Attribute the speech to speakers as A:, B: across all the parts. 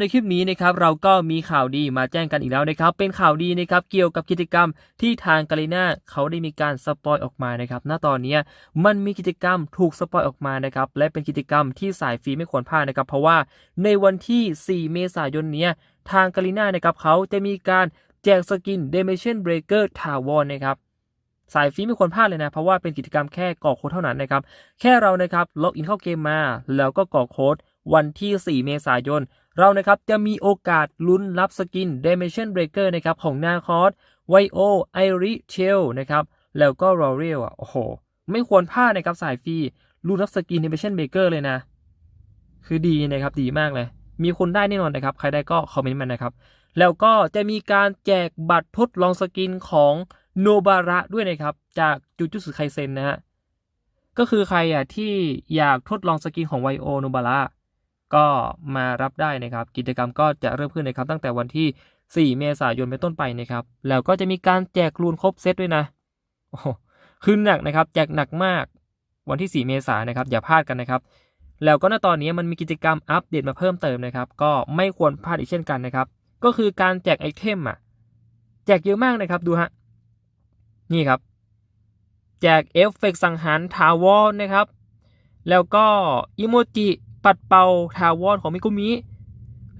A: ในคลิปนี้นะครับเราก็มีข่าวดีมาแจ้งกันอีกแล้วนะครับ เป็นข่าวดีนะครับเกี่ยวกับกิจกรรมที่ทางกาลิน่าเขาได้มีการสปอยออกมานะครับณตอนนี้มันมีกิจกรรมถูกสปอยออกมานะครับและเป็นกิจกรรมที่สายฟรีไม่ควรพลาดนะครับ เพราะว่าในวันที่ 4 เมษายนนี้ทางกาลิน่านะครับเขาจะมีการแจกสกิน Dimension Breaker ถาวรนะครับสายฟรีไม่ควรพลาดเลยนะ เพราะว่าเป็นกิจกรรมแค่กรอกโค้ดเท่านั้นนะครับแค่เรานะครับล็อกอินเข้าเกมมา แล้วก็กรอกโค้ดวันที่ 4 เมษายน เรานะครับจะมีโอกาสลุ้นรับสกิน Dimension Breaker นะครับของนาคอสไวโอไอริเชลนะครับแล้วก็รอเรียลอะโอ้โห ไม่ควรพลาดนะครับสายฟรีลุ้นรับสกิน Dimension Breaker เลยนะ คือดีนะครับดีมากเลย มีคนได้แน่นอนนะครับ ใครได้ก็คอมเมนต์มานะครับ แล้วก็จะมีการแจกบัตรทดลองสกินของโนบาระด้วยนะครับ จากจูจูสึไคเซนนะฮะก็คือใครอะที่อยากทดลองสกินของไวโอโนบาระ ก็มารับได้นะครับ กิจกรรมก็จะเริ่มขึ้นนะครับตั้งแต่วันที่ 4 เมษายนเป็นต้นไปนะครับ แล้วก็จะมีการแจกรูนครบเซตด้วยนะโอ้โหคือหนักนะครับ แจกหนักมาก วันที่ 4 เมษายนนะครับ อย่าพลาดกันนะครับ แล้วก็ณตอนนี้มันมีกิจกรรมอัปเดตมาเพิ่มเติมนะครับ ก็ไม่ควรพลาดอีกเช่นกันนะครับ ก็คือการแจกไอเทมอะ แจกเยอะมากนะครับดูฮะ นี่ครับ แจกเอฟเฟกต์สังหารทาวรนะครับ แล้วก็อิโมจิ ปัดเป่าทาวรของมิกุมิ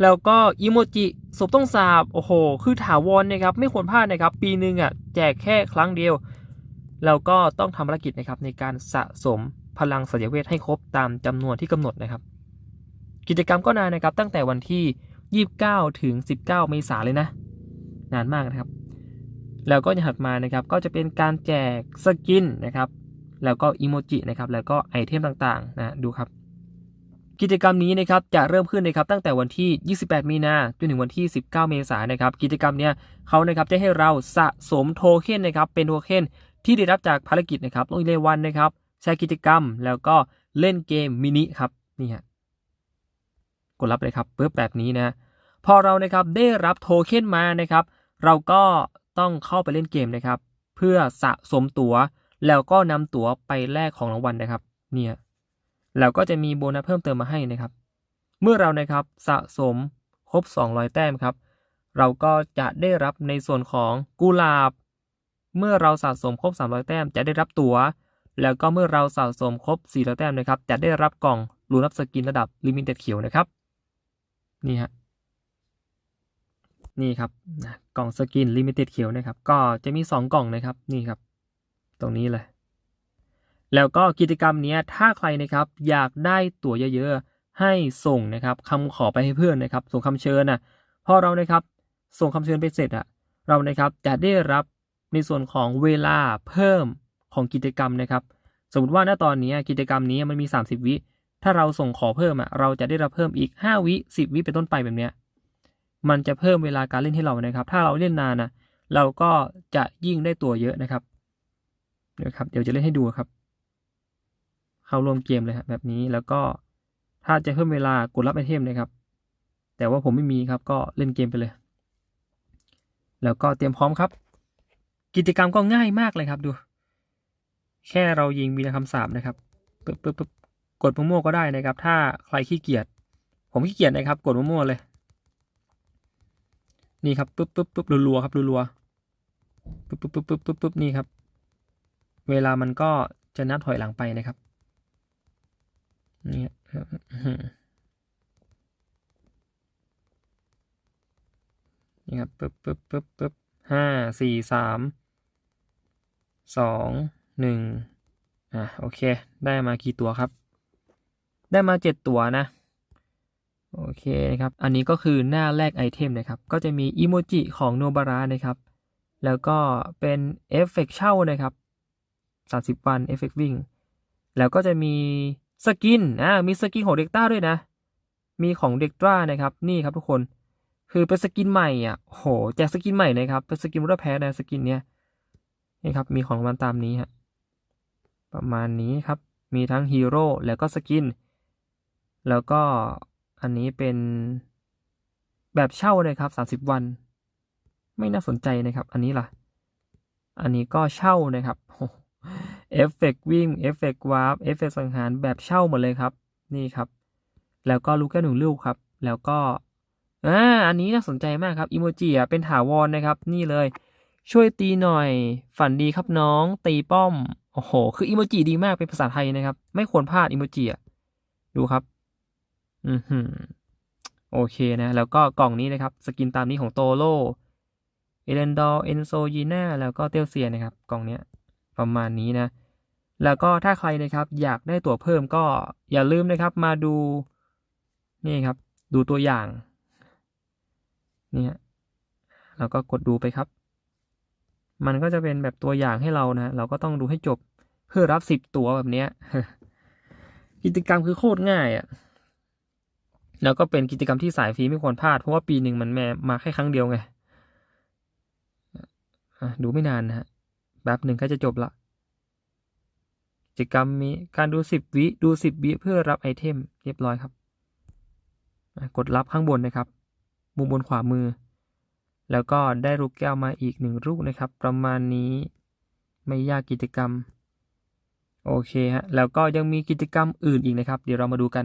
A: แล้วก็อิโมจิศพต้องสาบ โอ้โห คือถาวรนะครับ ไม่ควรพลาดนะครับ ปีหนึ่งอะแจกแค่ครั้งเดียว แล้วก็ต้องทำภารกิจนะครับในการสะสมพลังสัญเวทให้ครบตามจำนวนที่กำหนดนะครับ กิจกรรมก็นานนะครับ ตั้งแต่วันที่ 29 ถึง 19 เมษายนเลยนะ นานมากนะครับ แล้วก็ถัดมานะครับ ก็จะเป็นการแจกสกินนะครับ แล้วก็อิโมจินะครับ แล้วก็ไอเทมต่างๆนะ ดูครับ กิจกรรมนี้นะครับจะเริ่มขึ้นนะครับตั้งแต่วันที่ 28 มีนาจนถึงวันที่ 19 เมษายนนะครับกิจกรรมเนี้ยเขานะครับจะให้เราสะสมโทเค็นนะครับเป็นโทเค็นที่ได้รับจากภารกิจนะครับลงในวันนะครับใช้กิจกรรมแล้วก็เล่นเกมมินิครับนี่ฮะกดรับเลยครับปุ๊บแบบนี้นะพอเรานะครับได้รับโทเค็นมานะครับ เราก็ต้องเข้าไปเล่นเกมนะครับ เพื่อสะสมตัว๋วแล้วก็นำตั๋วไปแลกของรางวัลนะครับ เนี่ย แล้วก็จะมีโบนัสเพิ่มเติมมาให้นะครับ เมื่อเรานะครับสะสมครบ 200 แต้มครับ เราก็จะได้รับในส่วนของกุหลาบ เมื่อเราสะสมครบ 300 แต้มจะได้รับตั๋ว แล้วก็เมื่อเราสะสมครบ 400 แต้มนะครับ จะได้รับกล่องรูนับสกินระดับลิมิเต็ดเขียวนะครับ นี่ฮะ นี่ครับนะกล่องสกินลิมิเต็ดเขียวนะครับ ก็จะมี 2 กล่องนะครับ นี่ครับ ตรงนี้เลย แล้วก็กิจกรรมนี้ถ้าใครนะครับอยากได้ตั๋วเยอะๆ ให้ส่งนะครับคำขอไปให้เพื่อนนะครับ ส่งคำเชิญนะพอเรานะครับส่งคำเชิญไปเสร็จอะเรานะครับจะได้รับในส่วนของเวลาเพิ่มของกิจกรรมนะครับ สมมติว่าณตอนนี้กิจกรรมนี้มันมี 30 วิถ้าเราส่งขอเพิ่มอะเราจะได้รับเพิ่มอีก 5 วิ 10 วิเป็นต้นไปแบบเนี้ยมันจะเพิ่มเวลาการเล่นให้เรานะครับ ถ้าเราเล่นนานนะเราก็จะยิ่งได้ตัวเยอะนะครับเดี๋ยวครับ เดี๋ยวจะเล่นให้ดูครับ เข้าร่วมเกมเลยครับแบบนี้แล้วก็ถ้าจะเพิ่มเวลากดรับไอเทมนะครับ แต่ว่าผมไม่มีครับก็เล่นเกมไปเลย แล้วก็เตรียมพร้อมครับ กิจกรรมก็ง่ายมากเลยครับดู แค่เรายิงวีรคำสาบนะครับปึ๊บปึ๊บปึ๊บกดมั่วๆก็ได้นะครับ ถ้าใครขี้เกียจผมขี้เกียจนะครับ กดมั่วๆเลย นี่ครับปึ๊บปึ๊บปึ๊บรัวๆครับรัวๆปึ๊บปึ๊บปึ๊บปึ๊บปึ๊บปึ๊บนี่ครับ เวลามันก็จะนับถอยหลังไปนะครับ นี่นี่ครับปึ๊บปึ๊บปึ๊บปึ๊บห้าสี่สามสองหนึ่งอะโอเค ได้มากี่ตัวครับ ได้มาเจ็ดตัวนะ โอเคนะครับ อันนี้ก็คือหน้าแรกไอเทมนะครับ ก็จะมีอิโมจิของโนบาระนะครับ แล้วก็เป็นเอฟเฟกเช่านะครับ30วันเอฟเฟกวิ่ง แล้วก็จะมี สกินอ่ามีสกินของเด็กต้าด้วยนะ มีของเด็กต้านะครับ นี่ครับทุกคน คือเป็นสกินใหม่อะโหแจกสกินใหม่นะครับ เป็นสกินรูปแพ้นะสกินเนี้ยนี่ครับ มีของรางมันตามนี้ฮะ ประมาณนี้ครับ มีทั้งฮีโร่แล้วก็สกิน แล้วก็อันนี้เป็นแบบเช่าเลยครับ 30 วัน ไม่น่าสนใจนะครับ อันนี้ล่ะ อันนี้ก็เช่านะครับ เอฟเฟกวิ่งเอฟเฟกวาร์ปเอฟเฟกสังหารแบบเช่าหมดเลยครับ นี่ครับ แล้วก็ลูกแก้วหนึ่งลูกครับ แล้วก็อ่าอันนี้น่าสนใจมากครับอีโมจิอะเป็นถาวรนะครับ นี่เลย ช่วยตีหน่อย ฝันดีครับน้อง ตีป้อมโอ้โห คืออีโมจิดีมากเป็นภาษาไทยนะครับ ไม่ควรพลาดอีโมจิอะดูครับ อือหือโอเคนะ แล้วก็กล่องนี้นะครับ สกินตามนี้ของโตโร่เอเลนดอร์เอนโซยีน่าแล้วก็เตลเซียนะครับ กล่องเนี้ยประมาณนี้นะ แล้วก็ถ้าใครนะครับอยากได้ตั๋วเพิ่มก็อย่าลืมนะครับมาดูนี่ครับ ดูตัวอย่างเนี่ยเราก็กดดูไปครับ มันก็จะเป็นแบบตัวอย่างให้เรานะเราก็ต้องดูให้จบเพื่อรับสิบตั๋วแบบเนี้ยกิจกรรมคือโคตรง่ายอะ่ะแล้วก็เป็นกิจกรรมที่สายฟรีไม่ควรพลาด เพราะว่าปีหนึ่งมันแม่มาแค่ครั้งเดียวไงดูไม่นานนะฮะแป๊บหนึ่งก็จะจบละ จกรรมมีการดูสิบวิ ดูสิบวิเพื่อรับไอเทมเรียบร้อยครับ กดรับข้างบนนะครับ มุมบนขวามือ แล้วก็ได้ลูกแก้วมาอีกหนึ่งลูกนะครับ ประมาณนี้ไม่ยากกิจกรรม โอเคฮะ แล้วก็ยังมีกิจกรรมอื่นอีกนะครับ เดี๋ยวเรามาดูกัน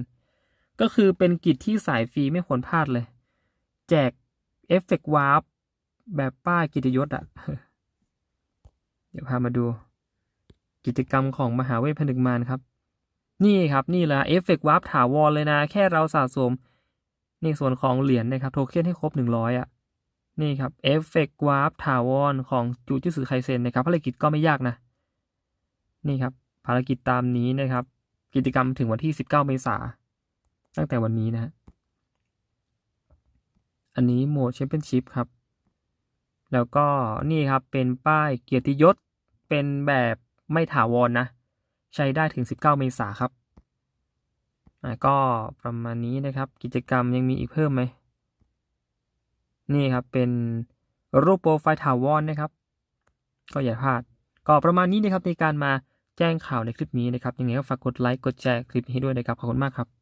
A: ก็คือเป็นกิจที่สายฟรีไม่ควรพลาดเลย แจกเอฟเฟกต์วาร์ปแบบป้ายกิจยศอะเดี๋ยวพามาดู กิจกรรมของมหาเวทผนึกมารครับ นี่ครับนี่แหละเอฟเฟกต์วาร์ปถาวรเลยนะ แค่เราสะสมในส่วนของเหรียญนะครับโทเค็นให้ครบหนึ่งร้อยอะนี่ครับเอฟเฟกต์วาร์ปถาวรของจูจิสึไคเซนนะครับภารกิจก็ไม่ยากนะ นี่ครับ ภารกิจตามนี้นะครับ กิจกรรมถึงวันที่ 19 เมษาตั้งแต่วันนี้นะฮะอันนี้โหมดแชมเปี้ยนชิพครับ แล้วก็นี่ครับเป็นป้ายเกียรติยศเป็นแบบ ไม่ถาวรนะ ใช้ได้ถึง 19 เมษาครับก็ประมาณนี้นะครับ กิจกรรมยังมีอีกเพิ่มไหม นี่ครับเป็นรูปโปรไฟล์ถาวรนะครับ ก็อย่าพลาด ก็ประมาณนี้นะครับในการมาแจ้งข่าวในคลิปนี้นะครับ ยังไงก็ฝากกดไลค์ กดแชร์คลิปนี้ให้ด้วยนะครับ ขอบคุณมากครับ